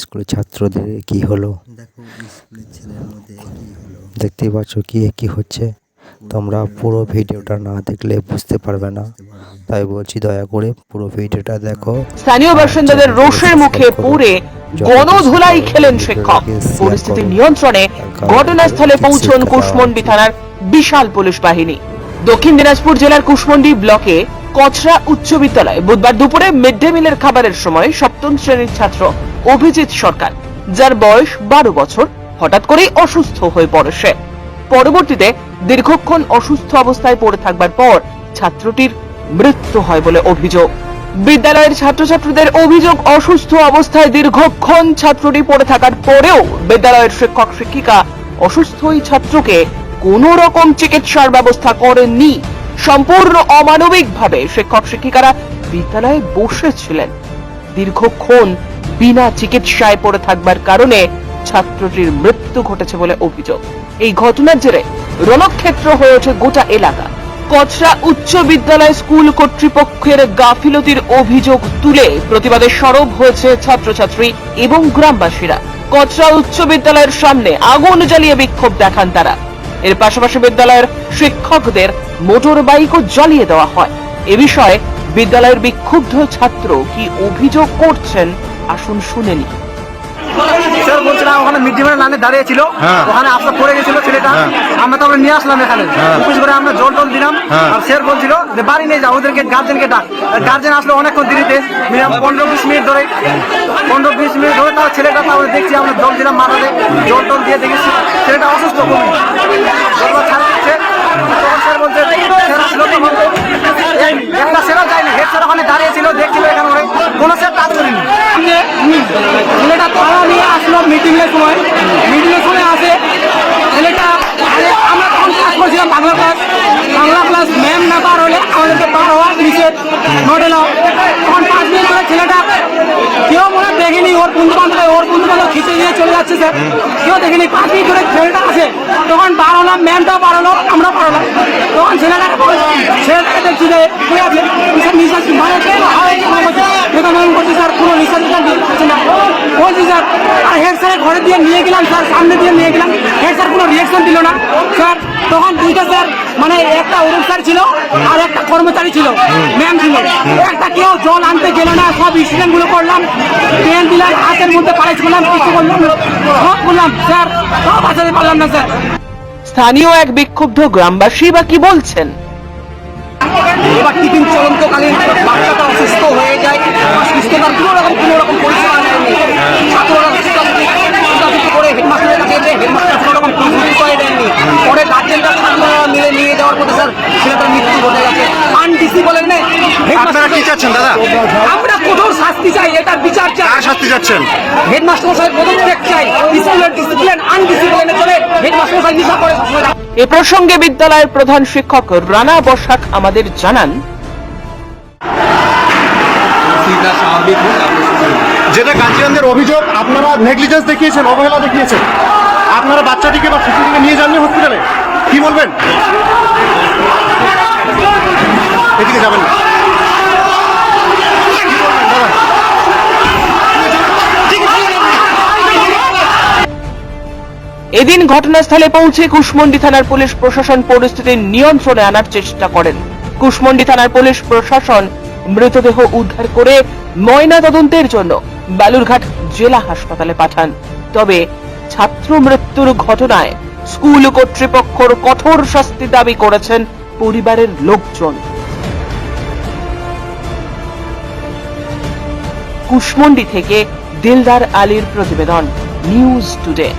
স্কুলের ছাত্রদের কি হলো? দেখতেই পাচ্ছ কি কি হচ্ছে? তোমরা পুরো ভিডিওটা না দেখলে বুঝতে পারবে না। তাই বলছি দয়া করে পুরো ভিডিওটা দেখো। স্থানীয় বাসিন্দাদের রোষের মুখে পড়ে গণধুলাই খেলেন শিক্ষক। পরিস্থিতি নিয়ন্ত্রণে ঘটনাস্থলে পৌঁছন কুশমন্ডি থানার বিশাল পুলিশ বাহিনী। দক্ষিণ দিনাজপুর জেলার কুশমন্ডি ব্লকে কচরা উচ্চ বিদ্যালয়ে বুধবার দুপুরে মিড ডে মিলের খাবারের সময় সপ্তম শ্রেণির ছাত্র অভিজিৎ সরকার, যার বয়স বারো বছর, হঠাৎ করেই অসুস্থ হয়ে পড়ে সে। পরবর্তীতে দীর্ঘক্ষণ অসুস্থ অবস্থায় পড়ে থাকবার পর ছাত্রটির মৃত্যু হয় বলে অভিযোগ। বিদ্যালয়ের ছাত্রছাত্রীদের অভিযোগ, অসুস্থ অবস্থায় দীর্ঘক্ষণ ছাত্রটি পড়ে থাকার পরেও বিদ্যালয়ের শিক্ষক, শিক্ষিকা অসুস্থ ওই ছাত্রকে কোনো রকম চিকিৎসার ব্যবস্থা করেননি। সম্পূর্ণ অমানবিকভাবে শিক্ষক, শিক্ষিকারা বিদ্যালয়ে বসেছিলেন। দীর্ঘক্ষণ বিনা চিকিৎসায় পড়ে থাকবার কারণে ছাত্রটির মৃত্যু ঘটেছে বলে অভিযোগ। এই ঘটনার জেরে রণক্ষেত্র হয়ে ওঠে গোটা এলাকা। কচরা উচ্চ বিদ্যালয় স্কুল কর্তৃপক্ষের গাফিলতির অভিযোগ তুলে প্রতিবাদে সরব হয়েছে ছাত্রছাত্রী এবং গ্রামবাসীরা। কচরা উচ্চ বিদ্যালয়ের সামনে আগুন জ্বালিয়ে বিক্ষোভ দেখান তারা। এর পাশাপাশি বিদ্যালয়ের শিক্ষকদের মোটর বাইকও জ্বালিয়ে দেওয়া হয়। এ বিষয়ে বিদ্যালয়ের বিক্ষুব্ধ ছাত্র কি অভিযোগ করছেন আসুন শুনে নি স্যার বলছিলাম ওখানে মিড ডে মিলের লাইনে দাঁড়িয়ে ছিল ওখানে আসতে পড়ে গেছিল ছেলেটা। আমরা তারপরে নিয়ে আসলাম এখানে। করে আমরা জল টল দিলাম। আর স্যার বলছিল যে বাড়ি নিয়ে যাও ওদেরকে গার্জেনকে ডাক। গার্জেন আসলে অনেকক্ষণ দেরিতে। মিনিমাম পনেরো বিশ মিনিট ধরে। পনেরো বিশ মিনিট ধরে তার ছেলেটা তারপরে দেখছি আমরা জল দিলাম মাথাতে। জল টল দিয়ে দেখেছি। ছেলেটা অসুস্থ যতবার ছাড় দিচ্ছে তখন স্যার বলছে স্যার আসলো তখন এই একটা স্যারও যায়নি হেড স্যার ওখানে দাঁড়িয়ে ছিল দেখছিল এখানে করে কোনো স্যার কাজ করেনি ছেলেটা তারা নিয়ে এর সময় মিটিং সময় আসে ছেলেটা আমরা তখন ক্লাস করছিলাম Bangla class Bangla class ma'am না পার হলে আমাদেরকে পার হওয়া নিষেধ নোট তখন পাঁচ মিনিট ধরে ছেলেটা কেউ মনে দেখেনি ওর বন্ধু বান্ধব ওর বন্ধু বান্ধব খিচে নিয়ে চলে যাচ্ছে স্যার কেউ দেখেনি পাঁচ মিনিট ধরে ছেলেটা আসে তখন বার হলাম ম্যামটাও বার হলো আমরাও বার হলাম তখন ছেলেটাকে বল- ছেলেটাকে দেখছি যে ঠিক আছে স্যার নিঃশ্বাস মানে করছি স্যার কোনো নিঃশ্বাস দিচ্ছে না বলছি স্যার আর হেড স্যারের ঘরে দিয়ে নিয়ে গেলাম স্যার সামনে দিয়ে নিয়ে গেলাম। হেড স্যার কোনো রিয়েকশন দিল না। স্যার তখন দুইটা স্যার মানে একটা অরুণ স্যার ছিল আর একটা কর্মচারী ছিল ম্যাম ছিল। একটা কেউ জল আনতে গেল না সব স্টুডেন্টগুলো করলাম। পেন দিলাম হাতের মধ্যে পালিশ করলাম কিছু করলাম। সব করলাম স্যার সব বাঁচাতে পারলাম না স্যার। স্থানীয় এক বিক্ষুব্ধ গ্রামবাসী বা কি বলছেন? এবার টিফিন চলন্তকালীন বাচ্চাটা অসুস্থ হয়ে যায় সুস্থতার কোনো রকম কোনো রকম পরিষেবা নেয়নি ছাত্ররা সুস্থতা করে হেডমাস্টারের কাছে এসে হেডমাস্টার কোনো রকম প্রস্তুতি করে দেননি পরে গার্জেনরা ছাত্ররা মিলে নিয়ে যাওয়ার পথে স্যার ছেলেটার মৃত্যু ঘটে গেছে আনডিসি বলেন না। আপনারা কি চাচ্ছেন দাদা? আমরা কঠোর শাস্তি চাই এটা বিচার চাই। কার শাস্তি চাচ্ছেন? হেডমাস্টার মশাই পদত্যাগ চাই। স্কুলের ডিসিপ্লিন আনডিসিপ্লিনে চলে। হেডমাস্টার মশাই নিশা করে। এ প্রসঙ্গে বিদ্যালয়ের প্রধান শিক্ষক রানা বসাক আমাদের জানান। যেটা গার্জিয়ানদের অভিযোগ আপনারা নেগলিজেন্স দেখিয়েছেন অবহেলা দেখিয়েছেন। আপনারা বাচ্চাটিকে বা শিশুটিকে নিয়ে যাননি হসপিটালে কি বলবেন? এদিকে যাবেন। এদিন ঘটনাস্থলে পৌঁছে কুশমন্ডি থানার পুলিশ প্রশাসন পরিস্থিতি নিয়ন্ত্রণে আনার চেষ্টা করেন। কুশমন্ডি থানার পুলিশ প্রশাসন মৃতদেহ উদ্ধার করে ময়না তদন্তের জন্য বালুরঘাট জেলা হাসপাতালে পাঠান। তবে ছাত্র মৃত্যুর ঘটনায় স্কুল কর্তৃপক্ষর কঠোর শাস্তি দাবি করেছেন পরিবারের লোকজন। কুশমন্ডি থেকে দিলদার আলীর প্রতিবেদন, নিউজ টুডে।